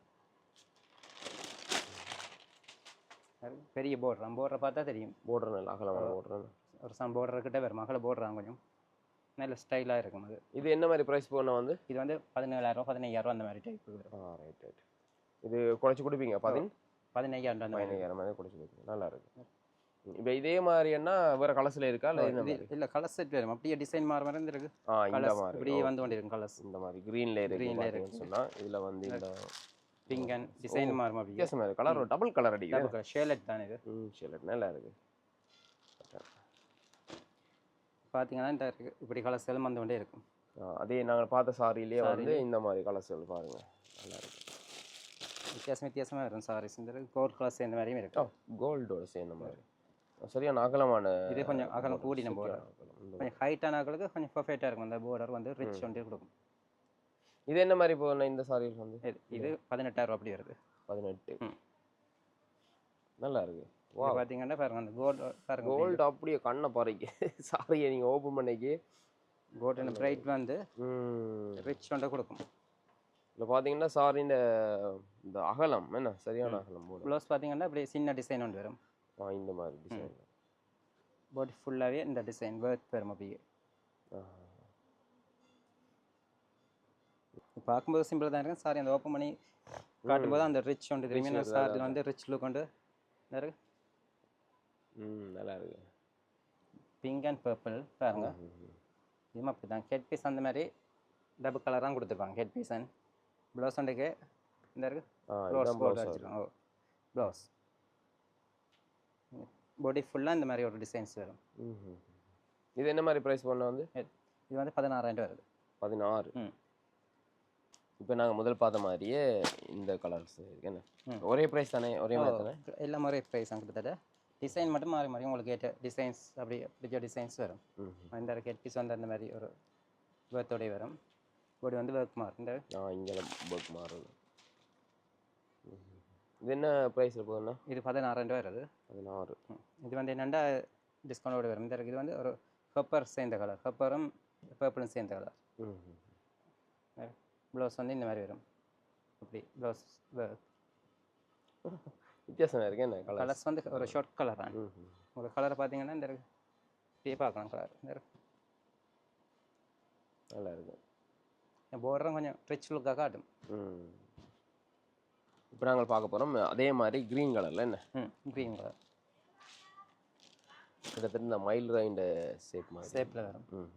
பெரிய போடுறான் போடுற பார்த்தா தெரியும். போடுற நல்ல அகலமான போடுறேன் ஒரு சம் போடுற கிட்ட வரும். மகளை போடுறான் கொஞ்சம். நல்ல ஸ்டைலாக இருக்கும் அது. இது என்ன மாதிரி ப்ரைஸ் போனா வந்து? இது வந்து பதினேழாயிரம் பதினையாயிரம் அந்த மாதிரி டைப் வரும். ஆ ரைட் ரைட் இது குறைச்சி கொடுப்பீங்க பதின்? பதினையாயிரம் அந்த மாதிரி. பதினையாயிரம் மாதிரி குறைச்சி கொடுப்பீங்க. நல்லா இருக்கு இப்போ இதே மாதிரின்னா வேற கலர்ஸ்ல இருக்கா? இல்லை மாதிரி? இல்லை கலர் செட் வரும் அப்படியே டிசைன் மாற மாதிரி இருக்கு ஆ இந்த மாதிரி. இப்படியே வந்து கொண்டிருக்கும் கலர்ஸ் இந்த மாதிரி க்ரீன்ல இருக்கு Green ல பார்த்தீங்கன்னு சொன்னா இதுல வந்து இந்த பிங்க் அண்ட் டிசைன் மாறும் அப்படியே வித்தியாசமா இருக்கு. கலர் டபுள் கலர் அடிக்குது. ஷேலட் தான் இது? சரி நல்லா இருக்கு. பார்த்தீங்கன்னா இந்த இப்படி கலர்ஸ் எல்லாம் வந்து கொண்டே இருக்கும். அதே நாங்கள் பார்த்த சாரிலேயே வந்து இந்த மாதிரி கலர்ஸ்கள் பாருங்க. நல்லா இருக்கு. வித்தியாசம் வித்தியாசமாக வரும் சாரீஸ் இந்த கோட் கலர்ஸ் இந்த மாதிரியும் இருக்கு. கோல்டோட சேர்ந்த மாதிரி. சரியான அகலமான இது கொஞ்சம் அகலம் கூடின. இந்த கொஞ்சம் ஹைட்டான ஆக்களுக்கு கொஞ்சம் பர்ஃபெக்டாக இருக்கும். அந்த border வந்து ரிச் ஒன்றே கொடுக்கும். இது என்ன மாதிரி இப்போ இந்த சாரி வந்து? இது பதினெட்டாயிரம் அப்படி வருது. பதினெட்டு. நல்லா இருக்கு. இது பார்த்தீங்கன்னா பாருங்க அந்த கோல்டு பாருங்க கோல்டு அப்படியே கண்ணை பறைக்கு சாரியை நீங்க ஓப்பன் பண்ணிக்கு. கோல்டன் பிரைட் வந்து ரிச் ஒன்றை கொடுக்கும். இதில் பார்த்தீங்கன்னா சாரிஇந்த இந்த அகலம் என்ன? சரியான அகலம் ப்ளவுஸ் பார்த்தீங்கன்னா அப்படியே சின்ன டிசைன் ஒன்று வரும். ஆ இந்த மாதிரி டிசைன் பாடி ஃபுல்லாகவே இந்த டிசைன் ஒர்க் வரும் அப்படியே. பார்க்கும்போது சிம்பிளாக தான் இருக்கும் சாரி அந்த ஓப்பன் பண்ணி காட்டும்போது அந்த ரிச் ஒன்று திரும்பி சாரியில் வந்து ரிச் லுக் கொண்டு இருக்கு? ம் நல்லா இருக்கு. பிங்க் அண்ட் பர்பிள் பாருங்க. இதுவும் அப்படி தான் ஹெட் பீஸ் அந்த மாதிரி டபுள் கலராக கொடுத்துருப்பாங்க ஹெட் பீஸ் அண்ட் ப்ளவுஸ் ஒன்றுக்கு இந்த இருக்கு ஓ ப்ளவுஸ் பாடி ஃபுல்லாக இந்த மாதிரி ஒரு டிசைன்ஸ் வரும். இது என்ன மாதிரி ப்ரைஸ் பண்ண வந்து? இது வந்து பதினாறாயிரம் வருது. பதினாறு. ம். இப்போ நாங்கள் முதல் பார்த்த மாதிரியே இந்த கலர்ஸ் என்ன. ஒரே ப்ரைஸ் தானே? ஒரே மாதிரி தானே? எல்லா மாதிரி ப்ரைஸ் கிட்டத்தட்ட டிசைன் மட்டும் மாறி மாறி உங்களுக்கு ஏற்ற டிசைன்ஸ் அப்படி பிடிச்ச டிசைன்ஸ் வரும். இந்த ஹெட் பீஸ் வந்து அந்த மாதிரி ஒரு ஒர்த்தோடய வரும். பாடி வந்து ஒர்க் மாறும். இந்த இங்கே ஒர்க் மாறுது ம். இது என்ன ப்ரைஸில் போகுதுண்ணா இது பதினாறாயிரம் ரூபா வருது. பதினாறு. இது வந்து என்னென்னா டிஸ்கவுண்டோட வரும். இந்த இது வந்து ஒரு ஹப்பர் சேர்ந்த கலர் ஹப்பரும் பர்பிளும் சேர்ந்த கலர். ப்ளவுஸ் வந்து இந்த மாதிரி வரும். அப்படி ப்ளவுஸ் வித்தியாசமா இருக்கு. என்ன கலர் கலர்ஸ் வந்து ஒரு ஷார்ட் கலர் தான். ஒரு கலரை பார்த்தீங்கன்னா இந்த. இப்படியே பார்க்கலாம் கலர் இந்த நல்லா இருக்கு. போர்டரும் கொஞ்சம் ரிச் லுக்காக காட்டும். இப்போ நாங்கள் பார்க்க போகிறோம் அதே மாதிரி க்ரீன் கலரில் என்ன? ம் க்ரீன் கலர் கிட்டத்தட்ட இந்த மயில் ரைண்ட் ஷேப் மாதிரி. ஷேப்பில் வரும். ம்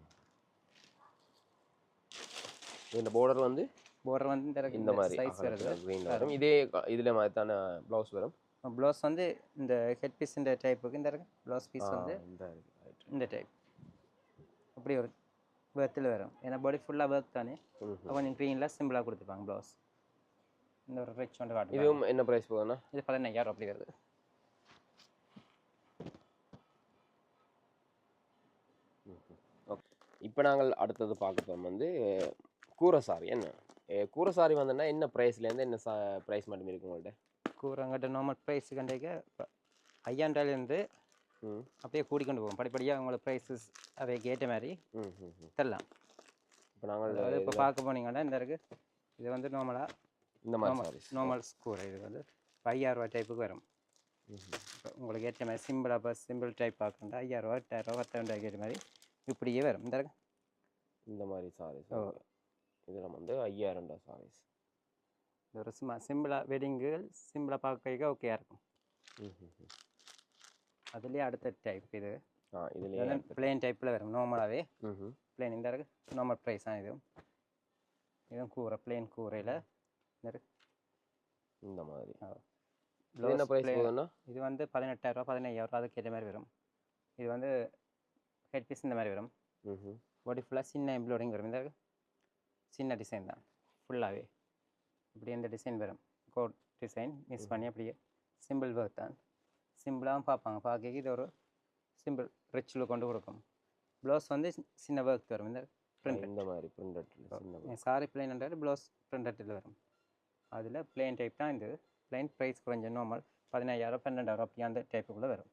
இந்த border வந்து போர்டர் வந்து இந்த மாதிரி சைஸ் வருது க்ரீன் வரும். இதே இதுல மாதிரி தானே ப்ளவுஸ் வரும் ப்ளவுஸ் வந்து இந்த ஹெட் பீஸ் இந்த டைப்புக்கு இந்த இருக்கு ப்ளவுஸ் பீஸ் வந்து இந்த டைப் அப்படி ஒரு ஒர்த்தில் வரும். ஏன்னா பாடி ஃபுல்லாக ஒர்க் தானே. கொஞ்சம் க்ரீனில் சிம்பிளாக கொடுத்துருப்பாங்க ப்ளவுஸ் இந்த ஒரு ரிச் வந்து காட்டுவாங்க இதுவும் என்ன ப்ரைஸ் போகுதுண்ணா இது பதினையாயிரம் அப்படி வருது. ஓகே இப்போ நாங்கள் அடுத்தது பார்க்க வந்து கூரை சாரி என்ன? கூரை சாரி வந்துன்னா என்ன ப்ரைஸ்லேருந்து என்ன சா ப்ரைஸ் மட்டும் இருக்கு உங்கள்கிட்ட கூறங்கிட்ட நார்மல் ப்ரைஸ் கண்டிக்க ஐயாயிரம்லேருந்து ம். அப்படியே கூடிக்கொண்டு போகும் படிப்படியாக உங்களுக்கு ப்ரைஸஸ் அவைக்கு ஏற்ற மாதிரி ம் ம் தரலாம். இப்போ நாங்கள் இப்போ பார்க்க போனீங்கன்னா இந்த இருக்கு. இது வந்து நார்மலாக இந்த மாதிரி நார்மல் ஸ்கூர் இது வந்து ஐயாயிரரூவா டைப்புக்கு வரும். இப்போ உங்களுக்கு ஏற்ற மாதிரி சிம்பிளாக இப்போ சிம்பிள் டைப் பார்க்கணுண்டா ஐயாயிரரூவா எட்டாயிரரூவா பத்தாயிரம் ஏற்ற மாதிரி இப்படியே வரும். இந்த. இந்த மாதிரி சாரீஸ் ஓ. இதில் வந்து ஐயாயிரம்டா சாரீஸ் இந்த ஒரு சும்மா சிம்பிளாக வெட்டிங்கு சிம்பிளாக பார்க்க ஓகேயா இருக்கும். அதுலேயே அடுத்த டைப் இது. ஆ இது இதுலேயே பிளெயின் டைப்பில் வரும் நார்மலாகவே ம் பிளெயின் இந்த இருக்கு நார்மல் ப்ரைஸ் தான் இதுவும் இதுவும் கூரை பிளெயின் கூரையில் இந்த மாதிரி. இது என்ன ப்ரைஸ். போகுதுன்னா? இது வந்து பதினெட்டாயிரரூவா பதினையாயிரரூவா அதுக்கு ஏற்ற மாதிரி வரும். இது வந்து ஹெட் பீஸ் இந்த மாதிரி வரும். பாடி ஃபுல்லாக சின்ன எம்ப்ளாய்டிங் வரும். இந்த சின்ன டிசைன் தான். ஃபுல்லாகவே இப்படி இந்த டிசைன் வரும். கோட் டிசைன் மிஸ் பண்ணி அப்படியே சிம்பிள் ஒர்க் தான். சிம்பிளாகவும் பார்ப்பாங்க. பார்க்க இது ஒரு சிம்பிள் ரிச்சில் கொண்டு கொடுக்கும். ப்ளவுஸ் வந்து சின்ன ஒர்க் வரும். இந்த பிரிண்ட் இந்த மாதிரி பிரிண்டட் சின்ன சாரி பிளைன்ன்றது ப்ளவுஸ் பிரிண்டட்டில் வரும். அதில் பிளெயின் டைப் தான் இது. பிளைன் ப்ரைஸ் குறைஞ்ச நார்மல் பதினாயிரம் பன்னெண்டாயிரம் அப்படி அந்த டைப்புக்குள்ளே வரும்.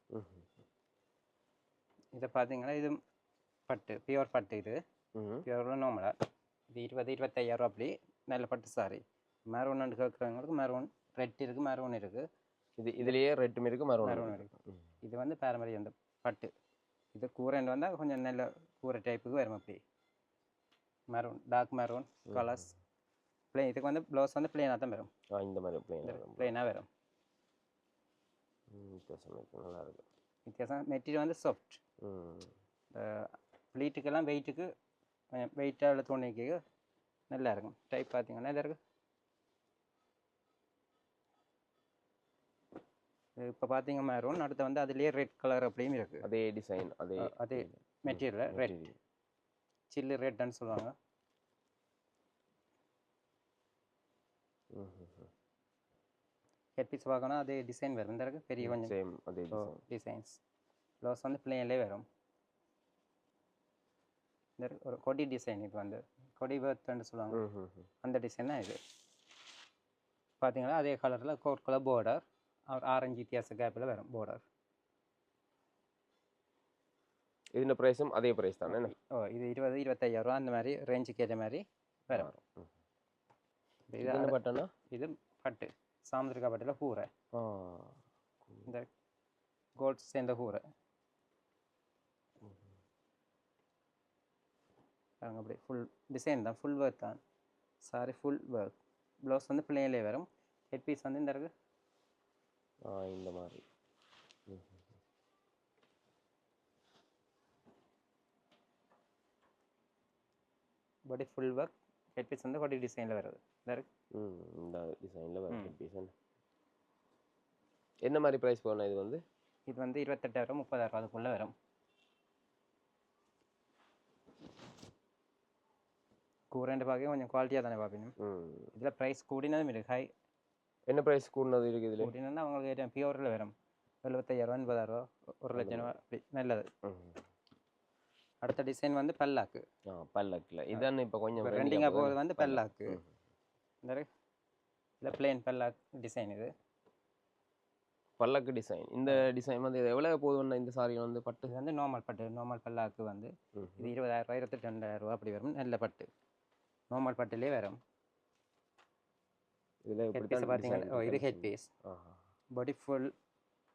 இதை பார்த்தீங்கன்னா இது பட்டு பியூர் பட்டு இது. பியூரில் நார்மலாக இது இருபது இருபத்தையாயிரம் அப்படி நல்ல பட்டு சாரி மேரூன் ஒன்று கேட்குறவங்களுக்கு மேரூன் ரெட் இருக்குது மேரூன் இருக்குது இது இதுலயே ரெட்டும் இருக்கு மரம் மேரூன் இருக்குது இது வந்து பாரம்பரியம் அந்த பட்டு. இது கூரைண்டு வந்தால் கொஞ்சம் நல்ல கூரை டைப்புக்கு வரும் அப்படி. Maroon dark maroon colours plain இதுக்கு வந்து ப்ளவுஸ் வந்து பிளெயினாக தான் வரும். இந்த மாதிரி பிளேன் பிளெயினாக வரும். வித்தியாசம் நல்லா இருக்கு. வித்தியாசம் மெட்டீரியல் வந்து சாஃப்ட் ப்ளீட்டுக்கெல்லாம் வெயிட்டுக்கு கொஞ்சம் வெயிட்டாக உள்ள துணிக்கு நல்லா இருக்கும். டைப் பார்த்தீங்கன்னா நல்லா இருக்கு இப்போ பார்த்தீங்க மெரூன் அடுத்து வந்து அதுலேயே ரெட் கலர் அப்படியும் இருக்குது அதே டிசைன் அதே அதே மெட்டீரியல் ரெட் சில்லு ரெட்னு சொல்லுவாங்க. ஹெட் பீஸ் பார்க்கணும் அதே டிசைன் வரும். இந்த இருக்கு. பெரிய கொஞ்சம் சேம் அதே டிசைன்ஸ் ப்ளவுஸ் வந்து பிளேன்லேயே வரும். இந்த ஒரு கொடி டிசைன் இது வந்து கொடி பர்த்ன்னு சொல்லுவாங்க. அந்த டிசைன் தான் இது. பார்த்தீங்கன்னா அதே கலரில் கோட் கலர் பார்டர் ஆரஞ்சு வித்தியாச கேப்பில் வரும் பார்டர் இதுன பிரைஸும் அதே பிரைஸ் தானே? ஓ இது இருபது இருபத்தையாயிரம் ரூபா அந்த மாதிரி ரேஞ்சுக்கு ஏற்ற மாதிரி வரும். இது என்ன பட்டனா இது பட்டு சாமுந்திரிக்கா பட்டில் கூரை இந்த கோல்ட் சேர்ந்த கூரை பாருங்க அப்படி ஃபுல் டிசைன் தான் ஃபுல் ஒர்க் தான். சாரி ஃபுல் ஒர்க் ப்ளவுஸ் வந்து பிள்ளைங்களே வரும். ஹெட் பீஸ் வந்து இந்த இருக்கு. இந்த மாதிரி. Body full work head piece வந்து கொடி டிசைனில் வருது. இந்த இருக்கு. ம் இந்த டிசைனில் வர டிசைன் என்ன மாதிரி ப்ரைஸ் போகணும் இது வந்து? இது வந்து இருபத்தெட்டாயிரம் முப்பதாயிரம் அதுக்குள்ளே வரும். கூரண்டு பார்க்க கொஞ்சம் குவாலிட்டியாக தானே ம். இதில் ப்ரைஸ் கூடினதும் இருக்கு. ஹை என்ன ப்ரைஸ் கூடினது இருக்குது இதில்? கூடினா அவங்களுக்கு ஏற்ற பியூரில் வரும். எழுபத்தையாயிரம் எண்பதாயிரரூவா ஒரு லட்சம் ரூபா. அப்படி நல்லது. அடுத்த டிசைன் வந்து பல்லாக்கு ஆ பல்லக்கில் இதான் இப்போ கொஞ்சம் ரெண்டிங்காக. போகிறது வந்து பல்லாக்கு இல்லை பிளெயின் பல்லாக் டிசைன் இது. பல்லக்கு டிசைன் இந்த டிசைன் வந்து இது எவ்வளோ போகுதுன்னா இந்த சாரி வந்து பட்டு? வந்து நார்மல் பட்டு நார்மல் பல்லாக்கு வந்து. இது இருபதாயிரம் ரூபா இருபத்தி ரெண்டாயிரம் ரூபா அப்படி வரும். நல்ல பட்டு. நார்மல் பட்டுலேயே வரும். இதில் பார்த்தீங்கன்னா ஓ இது head piece body full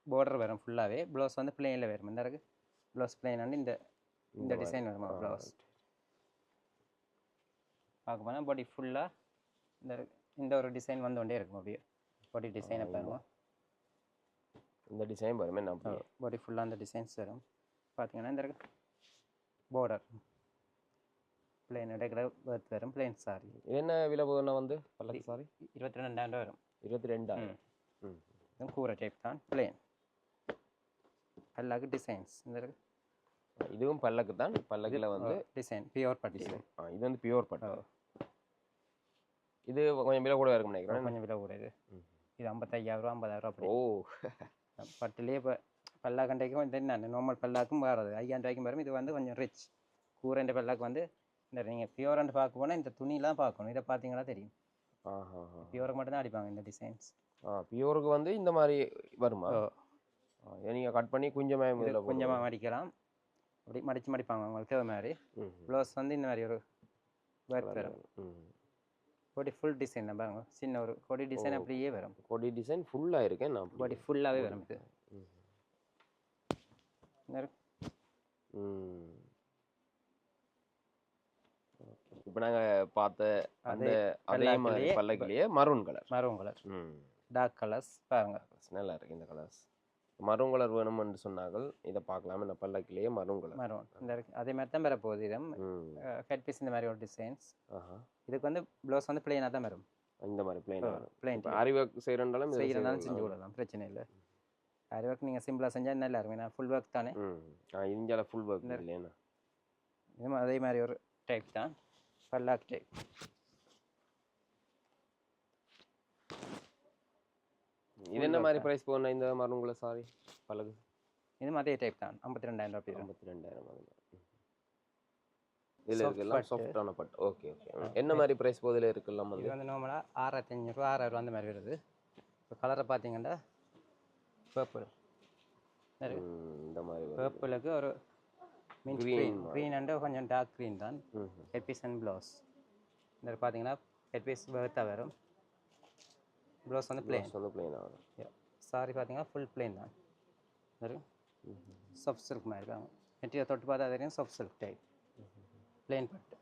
border வரும் ஃபுல்லாகவே ப்ளவுஸ் வந்து பிளெயினில் வரும். இந்த இருக்கு. ப்ளவுஸ் பிளெயின் வந்து இந்த இந்த டிசைன் வருமா ப்ளவுஸ் பார்க்க போனால் பாடி ஃபுல்லாக இந்த இந்த ஒரு டிசைன் வந்து கொண்டே இருக்கும் அப்படியே. பாடி டிசைனை பாருங்க. இந்த டிசைன் என்ன அப்படி பாடி ஃபுல்லாக அந்த டிசைன்ஸ் வரும். பார்த்தீங்கன்னா இந்த இருக்கு. பார்டர் இடைக்கிற ஒர்த் வரும் பிளெயின் சாரி இது என்ன விலை போகுதுன்னா வந்து பல்லக்கு சாரி இருபத்தி ரெண்டாயிரம் வரும் இருபத்தி ரெண்டாயிரம் ம் கூரை டைப் தான் பிளெயின் எல்லாருக்கு டிசைன்ஸ் இந்த இதுவும் பல்லக்கு தான் பல்லக்கில் வந்து டிசைன் பியூர் பட்டி டிசைன் ஆ இது வந்து பியூர் பட்டு ஓ. இது கொஞ்சம் விலை கூட இருக்கும் நினைக்கிறேன் கொஞ்சம் விலை கூட இது. இது ஐம்பத்தையாயிரம் ரூபா ஐம்பதாயிரம் ரூபா ஓ பட்டுலேயே இப்போ பல்லாக்கண்டைக்கும் வந்து என்ன நார்மல் பல்லாக்கும் வராது ஐயாயிரம் ரூபாய்க்கும் வரும் இது வந்து கொஞ்சம் ரிச் கூரண்ட பல்லாக்கு வந்து இந்த நீங்கள் பியூரண்ட் பார்க்க போனால் இந்த துணிலாம் பார்க்கணும். இதை பார்த்தீங்கன்னா தெரியும். ஆஹா பியூருக்கு மட்டும்தான் அடிப்பாங்க இந்த டிசைன்ஸ் ஆ பியூருக்கு வந்து இந்த மாதிரி வருமா? நீங்கள் கட் பண்ணி குஞ்சமே இது இதில் கொஞ்சமாக மடிக்கலாம். அப்படி மடித்து மடிப்பாங்க உங்களுக்கு தேவை மாதிரி. ப்ளவுஸ் வந்து இந்த மாதிரி ஒரு ஒர்க் வரும். பாடி ஃபுல் டிசைன் தான் பாருங்க. சின்ன ஒரு கொடி டிசைன் அப்படியே வரும். கொடி டிசைன் ஃபுல்லாக இருக்கேன் நான் பாடி ஃபுல்லாகவே வரும் இது இந்த இருக்கு. ம் இப்போ நாங்கள் பார்த்த அந்த அதே மாதிரி பல்லாக்கிலேயே maroon colour maroon colour dark colours பாருங்க. நல்லா இருக்கு இந்த கலர்ஸ் மரூன் கலர் வேணும்னு சொன்னார்கள். இதை பார்க்கலாம். இந்த பல்லக்கிலேயே மரூன் கலர் மரூன் இந்த அதே மாதிரி தான் வரப்போகுது இது ம். ஹெட் பீஸ் இந்த மாதிரி ஒரு டிசைன்ஸ் இதுக்கு வந்து ப்ளவுஸ் வந்து பிளெயினாக தான் வரும். இந்த மாதிரி பிளைன் வரும். பிளெயின் இப்போ அறிவொர்க் செய்கிறனாலும் செய்கிறனாலும் செஞ்சு விடலாம் பிரச்சனை இல்லை. ஹேர் ஒர்க் நீங்கள் சிம்பிளாக செஞ்சால் நல்லா இருக்கும். ஏன்னா ஃபுல் ஒர்க் தானே. இந்தியாவில் ஃபுல் ஒர்க் இல்லையா அதே மாதிரி ஒரு டைப் தான். டைப் இது என்ன மாதிரி ப்ரைஸ் போகணும் இந்த மரூன் கலர் சாரி? பல்லக்கு இதுவும் அதே டைப் தான். ஐம்பத்தி ரெண்டாயிரம் ரூபாய் ஐம்பத்தி ரெண்டாயிரம் இதில் இருக்கலாம். சாஃப்டான பட்டு. ஓகே ஓகே என்ன மாதிரி ப்ரைஸ் போதில் இருக்கலாம் இது வந்து நார்மலாக ஆறாயிரத்தி அஞ்சூறுரூவா ஆறாயிரம் அந்த மாதிரி வருது. இப்போ கலரை பார்த்தீங்கன்னா பர்பிள் இந்த மாதிரி பர்பிளுக்கு ஒரு மீன் Green க்ரீன். க்ரீன் அண்டு கொஞ்சம் டார்க் க்ரீன் தான். ஹெட் பீஸ் அண்ட் ப்ளவுஸ் இந்த பார்த்தீங்கன்னா ஹெட் பீஸ் வேர்த்தாக வரும். ப்ளவுஸ் வந்து பிளேன் வந்து பிளைன் ஆகும் சாரி பார்த்தீங்கன்னா ஃபுல் பிளேன் தான். சாஃப்ட் சில்க் மாதிரி இருக்காங்க மெட்டீரியல் தொட்டு பார்த்தா தெரியும் சாஃப்ட் சில்க் டைப் பிளேன் பட்டு.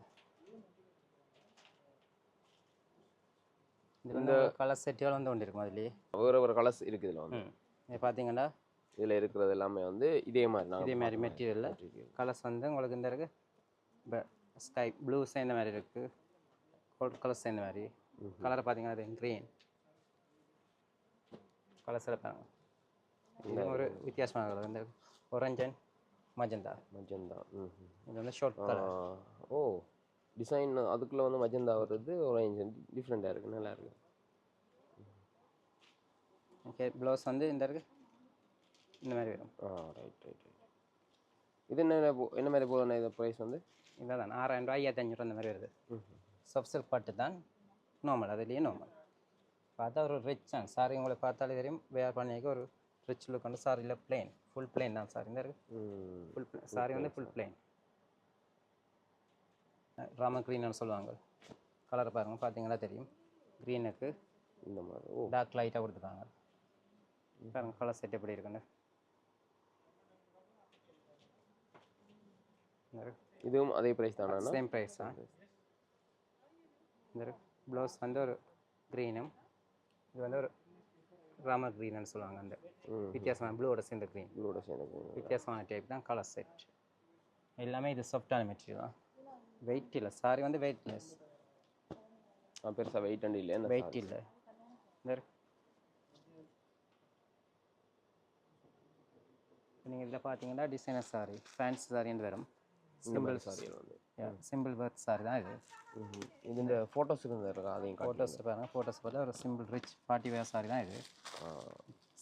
இது வந்து கலர் செட்டுகள் வந்து ஒன்று இருக்கும் அதுலேயே? வேறு ஒரு கலர்ஸ் இருக்குது இதில் வந்து. பார்த்தீங்கன்னா இதில் இருக்கிறது எல்லாமே வந்து இதே மாதிரி நாங்கள் இதே மாதிரி மெட்டீரியலில் கலர்ஸ் வந்து உங்களுக்கு இந்த இருக்கு. இப்போ ஸ்கை ப்ளூ சேர்ந்த மாதிரி இருக்குது கோல்ட் கலர்ஸ் சேர்ந்த மாதிரி. கலரை பார்த்தீங்கன்னா அது க்ரீன் கலர்ஸ் இருப்பாங்க இது ஒரு வித்தியாசமான கலர் இந்த ஒரஞ்ச் அண்ட் மஜந்தா மஜந்தா ம். இது வந்து ஷார்ட் கலர் ஓ டிசைன் அதுக்குள்ளே வந்து மஜந்தா வருது ஆரஞ்சு டிஃப்ரெண்ட்டாக இருக்குது நல்லா இருக்குது ஓகே ப்ளவுஸ் வந்து இந்த இருக்கு. இந்த மாதிரி வரும். ஆ ரைட் ரைட் ரைட் இது என்ன என்ன மாதிரி போதும் இது ப்ரைஸ் வந்து? இதான் ஆறாயிரம் ரூபாய் ஐயாயிரத்தி அஞ்சூறு அந்த மாதிரி வருது. சாஃப்ட் சில்க் பட்டு தான் நார்மல் அதுலேயே நார்மல் பார்த்தா ஒரு ரிச் தான் சாரி உங்களை பார்த்தாலே தெரியும். வேர் பண்ணிக்க ஒரு ரிச் லுக் வந்து சாரியில் பிளெயின் ஃபுல் பிளெயின் தான் சாரி இந்த ஃபுல் சாரி வந்து ஃபுல் பிளெயின் ராம க்ரீன்னு சொல்லுவாங்க. கலர் பாருங்க பார்த்தீங்கன்னா தெரியும். க்ரீனுக்கு இந்த மாதிரி டார்க் லைட்டாக கொடுத்துருக்காங்க பாருங்க கலர் செட் எப்படி இருக்குன்னு. இதுவும் அதே ப்ரைஸ் தானா சேம் ப்ரைஸ் தான். இந்த ப்ளவுஸ் வந்து ஒரு க்ரீனும் இது வந்து ஒரு ராம க்ரீன்னு சொல்லுவாங்க அந்த. வித்தியாசமான ப்ளூவோட சேர்ந்த க்ரீன் ப்ளூட சேர்ந்து வித்தியாசமான டைப் தான் கலர் செட் எல்லாமே இது சாஃப்டான மெட்டீரியல் தான். வெயிட் இல்லை. சாரி வந்து வெயிட்லெஸ் பெருசாக வெயிட் அண்ட் இல்லை. வெயிட் இல்லை. நீங்கள் இதில் பார்த்தீங்கன்னா டிசைனர் சாரி ஃபேன்சி சாரின்னு வரும். சிம்பிள் சாரி வந்து. சிம்பிள் ஒர்க் சாரி தான் இது. இந்த ஃபோட்டோஸ் இருக்கா? அதையும் ஃபோட்டோஸ் பாருங்க. ஃபோட்டோஸ் பார்த்தா ஒரு simple rich party wear sari தான் இது.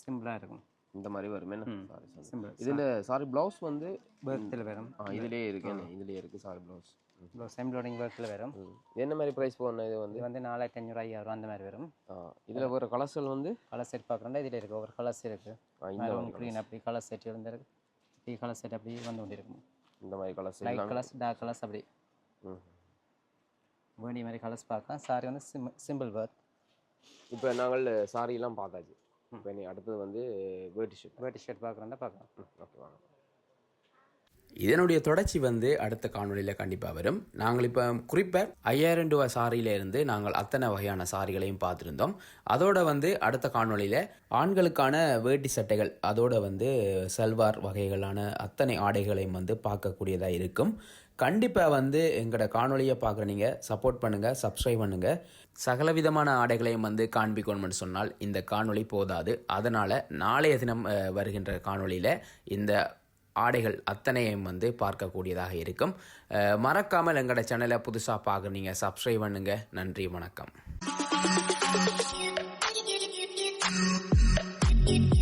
சிம்பிளாக இருக்கும். இந்த மாதிரி வருமே சாரி சாரி சிம்பிள் இதில் சாரி ப்ளவுஸ் வந்து ஒர்க்கில் வரும். இதுலேயே இருக்கு. என்ன? இதுலேயே இருக்குது சாரி ப்ளவுஸ் ப்ளவுஸ் எம்ப்ராய்டிங் ஒர்க்கில் வரும். என்ன மாதிரி ப்ரைஸ் போகணும் இது வந்து? வந்து நாலாயிரத்தி ஐநூறு ஐயாயிரம் அந்த மாதிரி வரும். இதில் ஒரு கலர்ஸ்கள் வந்து? கலர் செட் பார்க்குறோம்னா இதில் இருக்குது ஒவ்வொரு கலர்ஸ் இருக்குது க்ரீன் அப்படி கலர் செட் இருந்திருக்கு இப்படி கலர் செட் அப்படி வந்து கொண்டு இருக்கும் இந்த மாதிரி colours light colours dark colours அப்படி. வேண்டிய மாதிரி கலர்ஸ் பார்க்கலாம். சாரி வந்து சிம் சிம்பிள் ஒர்க் இப்போ நாங்கள் சாரியெல்லாம் பார்த்தாச்சு. இப்போ நீ அடுத்தது வந்து வேட்டி ஷர்ட் வேட்டி ஷர்ட் பார்க்குறோம்னா பார்க்கலாம். ஓகே வாங்க. இதனுடைய தொடர்ச்சி வந்து அடுத்த காணொலியில் கண்டிப்பாக வரும். நாங்கள் இப்போ குறிப்பாக ஐயாயிரம் ரூபாய் சாரியிலேருந்து நாங்கள் அத்தனை வகையான சாரிகளையும் பார்த்துருந்தோம். அதோட வந்து அடுத்த காணொளியில் ஆண்களுக்கான வேட்டி சட்டைகள் அதோட வந்து சல்வார் வகைகளான அத்தனை ஆடைகளையும் வந்து பார்க்கக்கூடியதாக இருக்கும். கண்டிப்பாக வந்து எங்களோட காணொலியை பார்க்குற நீங்கள் சப்போர்ட் பண்ணுங்கள் சப்ஸ்கிரைப் பண்ணுங்கள் சகலவிதமான ஆடைகளையும் வந்து காண்பிக்கணும்னு சொன்னால் இந்த காணொலி போதாது. அதனால் நாளைய தினம் வருகின்ற காணொளியில் இந்த ஆடைகள் அத்தனையும் வந்து பார்க்கக்கூடியதாக இருக்கும் மறக்காமல் எங்களோட சேனலை புதுசாக பார்க்குறீங்க சப்ஸ்கிரைப் பண்ணுங்க நன்றி வணக்கம் Thank you.